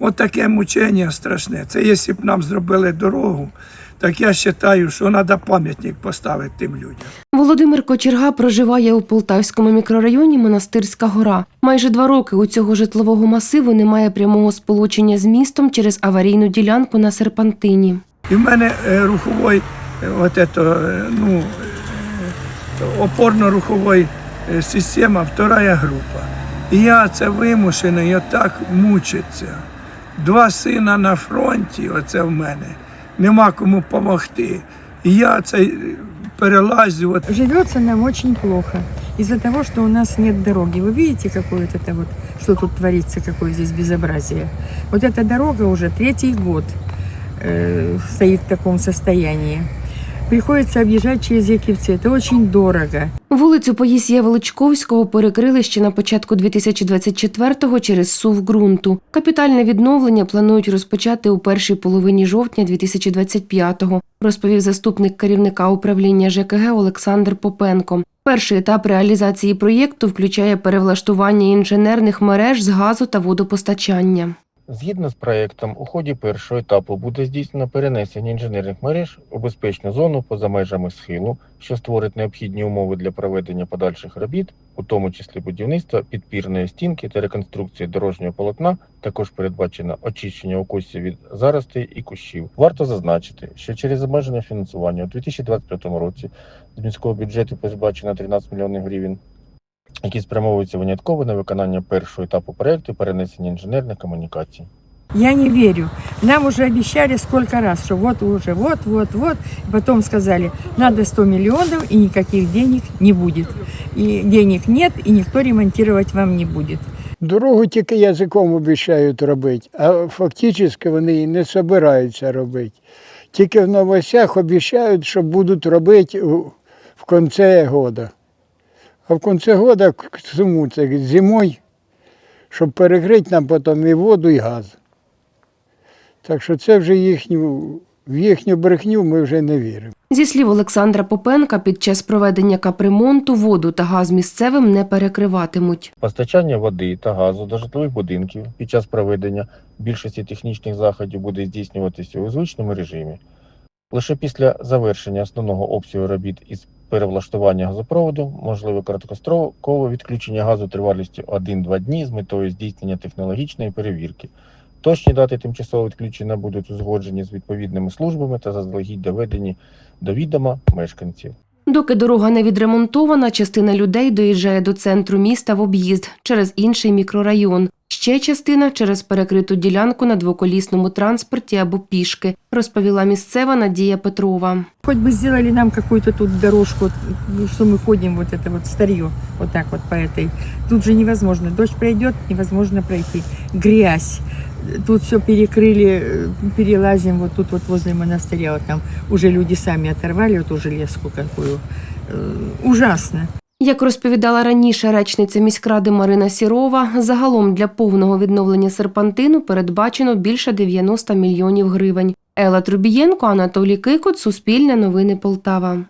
От таке мучення страшне. Це якщо б нам зробили дорогу, так я вважаю, що треба пам'ятник поставити тим людям. Володимир Кочерга проживає у Полтавському мікрорайоні Монастирська гора. Майже два роки у цього житлового масиву немає прямого сполучення з містом через аварійну ділянку на серпантині. І в мене е, руховий, е, от ето, е, ну, опорно-руховий система, вторая група. І я це вимушений отак мучиться. Два сина на фронті, оце в мене, нема кому допомогти. І я це е, перелазю. От, Живется нам очень плохо из-за того, что у нас нет дороги. Вы видите, какое вот это вот, что тут творится, какое здесь безобразие. Вот эта дорога уже третий год э, стоит в таком состоянии. Приходится объезжать через Яківці. Это очень дорого. Вулицю Поїсія Величковського перекрили ще на початку 2024-го через сув ґрунту. Капітальне відновлення планують розпочати у першій половині жовтня 2025-го, розповів заступник керівника управління ЖКГ Олександр Попенко. Перший етап реалізації проєкту включає перевлаштування інженерних мереж з газу та водопостачання. Згідно з проектом, у ході першого етапу буде здійснено перенесення інженерних мереж у безпечну зону поза межами схилу, що створить необхідні умови для проведення подальших робіт, у тому числі будівництва підпірної стінки та реконструкції дорожнього полотна. Також передбачено очищення укосів від заростей і кущів. Варто зазначити, що через обмежене фінансування у 2025 році з міського бюджету передбачено 13 мільйонів гривень які спрямовуються винятково на виконання першого етапу проекту перенесення інженерних комунікацій. Я не верю. Нам уже обещали сколько раз, что вот уже, вот, вот, вот. Потом сказали, надо 100 миллионов и никаких денег не будет. И денег нет, и никто ремонтировать вам не будет. Дорогу тільки язиком обіцяють робити, а фактично вони її не збираються робити. Тільки в новостях обіцяють, що будуть робити в кінці року. А в кінці року к тому це зимою, щоб перекрити нам потім і воду, і газ. Так що це вже їхню, в їхню брехню ми вже не віримо. Зі слів Олександра Попенка, під час проведення капремонту воду та газ місцевим не перекриватимуть. Постачання води та газу до житлових будинків під час проведення більшості технічних заходів буде здійснюватися у звичному режимі. Лише після завершення основного обсягу робіт із перевлаштування газопроводу можливе короткострокове відключення газу тривалістю 1-2 дні з метою здійснення технологічної перевірки. Точні дати тимчасового відключення будуть узгоджені з відповідними службами та заздалегідь доведені до відома мешканців. Доки дорога не відремонтована, частина людей доїжджає до центру міста в об'їзд через інший мікрорайон. Ще частина через перекриту ділянку на двоколісному транспорті або пішки, розповіла місцева Надія Петрова. Хоть бы сделали нам какую-то тут дорожку, вот, ну, что мы ходим, вот это вот старье, вот так вот по этой. Тут же невозможно. Дождь пройдет, невозможно пройти. Грязь. Тут все перекрыли, э, перелазим вот тут вот возле монастыря, вот там уже люди сами оторвали вот эту железку какую. Э, Ужасно. Як розповідала раніше речниця міськради Марина Сірова, загалом для повного відновлення серпантину передбачено більше 90 мільйонів гривень. Ела Трубієнко, Анатолій Кикот, Суспільне новини Полтава.